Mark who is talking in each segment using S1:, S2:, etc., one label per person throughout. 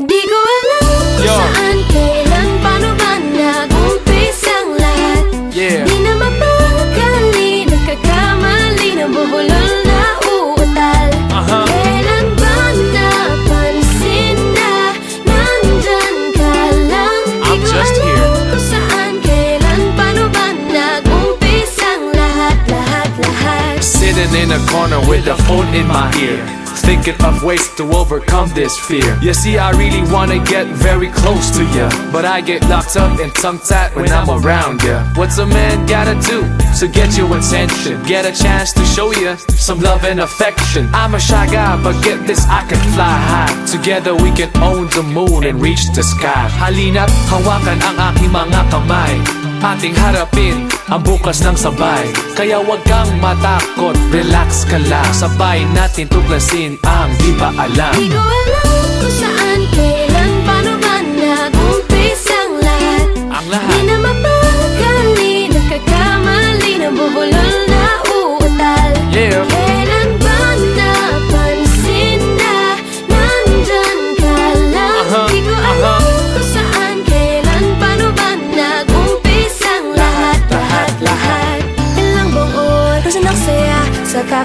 S1: Di ko alam kung
S2: Yo.
S1: saan, kailan, paano ba nag-umpisang lahat
S2: Yeah.
S1: Di na mapakali, nagkakamali, nabubulol na uutal
S2: Aha.
S1: Kailan ba napansin na nandyan ka lang Di
S2: I'm
S1: ko
S2: just
S1: alam
S2: here.
S1: kung saan, kailan, paano ba nag-umpisang lahat, lahat, lahat
S2: Sitting in a corner with a phone in my ear. Thinking of ways to overcome this fear. You see, I really wanna get very close to ya. But I get locked up and tongue tied when I'm around ya. What's a man gotta do to get your attention? Get a chance to show you some love and affection. I'm a shy guy, but get this, I can fly high. Together we can own the moon and reach the sky. Halina't hawakan ang aking mga kamay. Ating harapin ang bukas ng sabay. Kaya wag kang matakot, relax ka lang. Sabay natin tuklasin ang di pa alam.
S1: Di ko alam kung saan,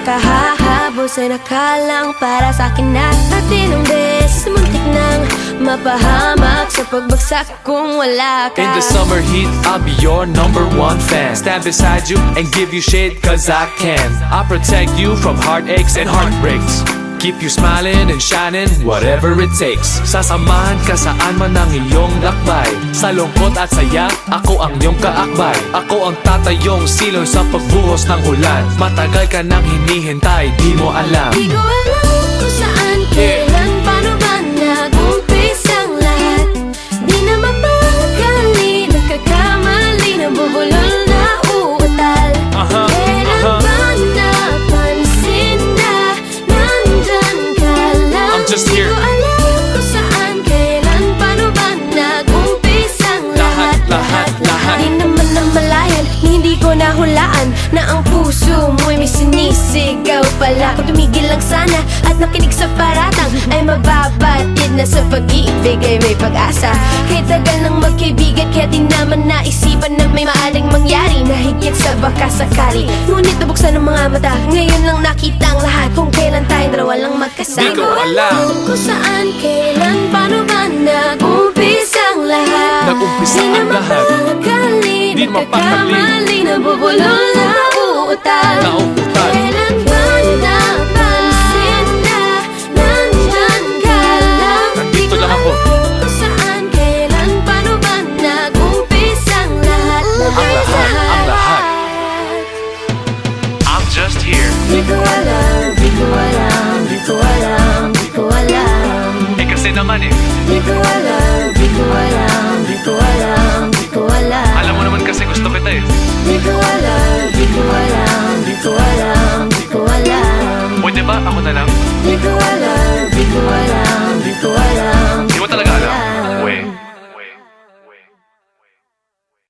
S1: sa kakahahabos ay nakalang para sa akin na Atin ang beses muntik nang mapahamak sa pagbagsak kung wala ka.
S2: In the summer heat, I'll be your number one fan. Stand beside you and give you shade cause I can. I protect you from heartaches and heartbreaks Keep you smiling and shining, whatever it takes. Sasamahan ka saan man ang iyong lakbay. Sa lungkot at saya, ako ang iyong kaakbay. Ako ang tatayong silong sa pagbuhos ng ulan. Matagal ka nang hinihintay, di mo alam.
S1: Di ko alam ko nahulaan Na ang puso mo'y may sinisigaw pala. Kung tumigil lang sana at nakinig sa paratang Ay mababatid na sa pag-ibig ay may pag-asa. Kahit tagal nang magkaibigan kaya di naman naisipan na may maaring mangyari Na higit sa baka sakali Ngunit nabuksan ng mga mata Ngayon lang nakita ang lahat. Kung kailan tayong dalawa lang magkasama.
S2: Di ko alam.
S1: Kung saan, kailan, paano ba nag-umpisang lahat?
S2: Nag-umpisa ang lahat.
S1: Mapakali,
S2: Di mapakali.
S1: nabubulol na uutal
S2: Nauutal.
S1: Kailan ba napansin na nandyan ka lang?
S2: Nandito lang ako.
S1: kung saan, kailan, paano ba nag-umpisang lahat?
S2: Ang lahat, ang lahat. I'm just here.
S1: Di ko alam, di ko alam, di ko alam, di ko alam.
S2: Eh kasi naman eh.
S1: Di ko alam,